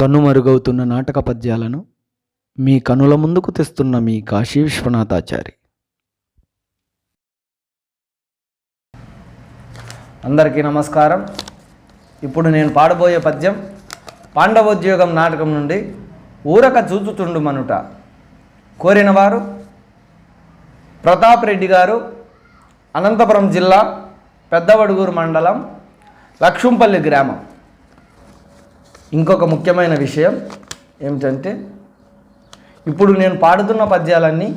కన్నుమరుగవుతున్న నాటక పద్యాలను మీ కనుల ముందుకు తెస్తున్న మీ కాశీ విశ్వనాథాచారి. అందరికీ నమస్కారం. ఇప్పుడు నేను పాడబోయే పద్యం పాండవోద్యోగం నాటకం నుండి ఊరక చూచుతుండు మనుట. కోరినవారు ప్రతాప్ రెడ్డి గారు అనంతపురం జిల్లా పెద్దవడుగూరు మండలం లక్షంపల్లి గ్రామం. ఇంకొక ముఖ్యమైన విషయం ఏమిటంటే ఇప్పుడు నేను పాడుతున్న పద్యాలన్నీ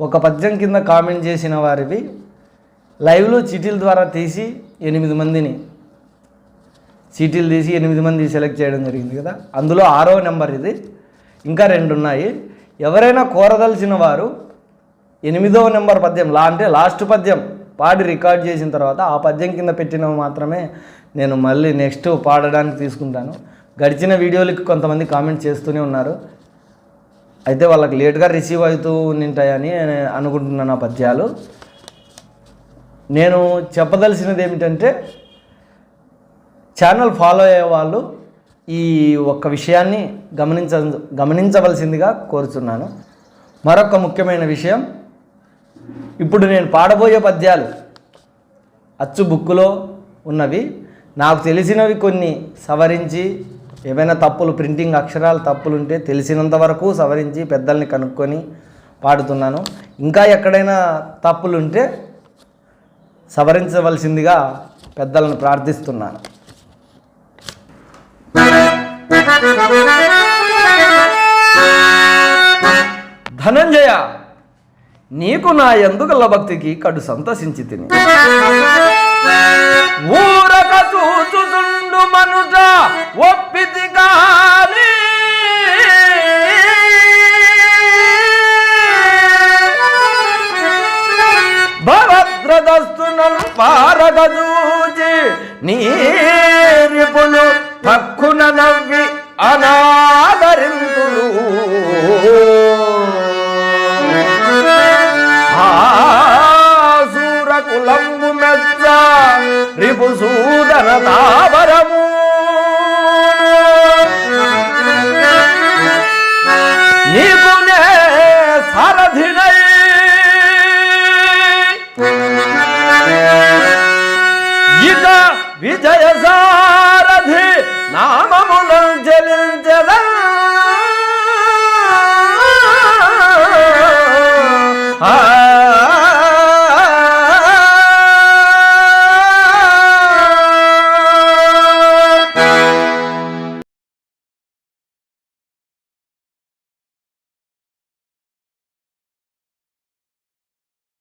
ఒక పద్యం కింద కామెంట్ చేసిన వారివి లైవ్లో చీటీల ద్వారా తీసి ఎనిమిది మందిని చీటీలు తీసి ఎనిమిది మంది సెలెక్ట్ చేయడం జరిగింది కదా. అందులో ఆరో నెంబర్ ఇది. ఇంకా రెండు ఉన్నాయి. ఎవరైనా కోరదలిచిన వారు ఎనిమిదవ నెంబర్ పద్యం లా అంటే లాస్ట్ పద్యం పాడి రికార్డ్ చేసిన తర్వాత ఆ పద్యం కింద పెట్టినవి మాత్రమే నేను మళ్ళీ నెక్స్ట్ పాడడానికి తీసుకుంటాను. గడిచిన వీడియోలకి కొంతమంది కామెంట్ చేస్తూనే ఉన్నారు. అయితే వాళ్ళకి లేట్గా రిసీవ్ అవుతూ ఉంటాయని అనుకుంటున్నాను ఆ పద్యాలు. నేను చెప్పదలసినది ఏమిటంటే ఛానల్ ఫాలో అయ్యే వాళ్ళు ఈ ఒక్క విషయాన్ని గమనించ గమనించవలసిందిగా కోరుతున్నాను మరొక ముఖ్యమైన విషయం ఇప్పుడు నేను పాడబోయే పద్యాలు అచ్చు బుక్కులో ఉన్నవి. నాకు తెలిసినవి కొన్ని సవరించి ఏవైనా తప్పులు ప్రింటింగ్ అక్షరాలు తప్పులు ఉంటే తెలిసినంత వరకు సవరించి పెద్దల్ని కనుక్కొని పాడుతున్నాను. ఇంకా ఎక్కడైనా తప్పులుంటే సవరించవలసిందిగా పెద్దలను ప్రార్థిస్తున్నాను. ధనంజయ నీకు నా ఎందుగల భక్తికి కడు సంతసించి తిని? ఊరక చూచుచుండు మనుట ఒప్పితి కాని. భవద్రదస్తునల్ పారగ చూచి నీరిపులు పక్కున నవ్వి అనా సూదన తావరము నీకు నే సారథినై ఇక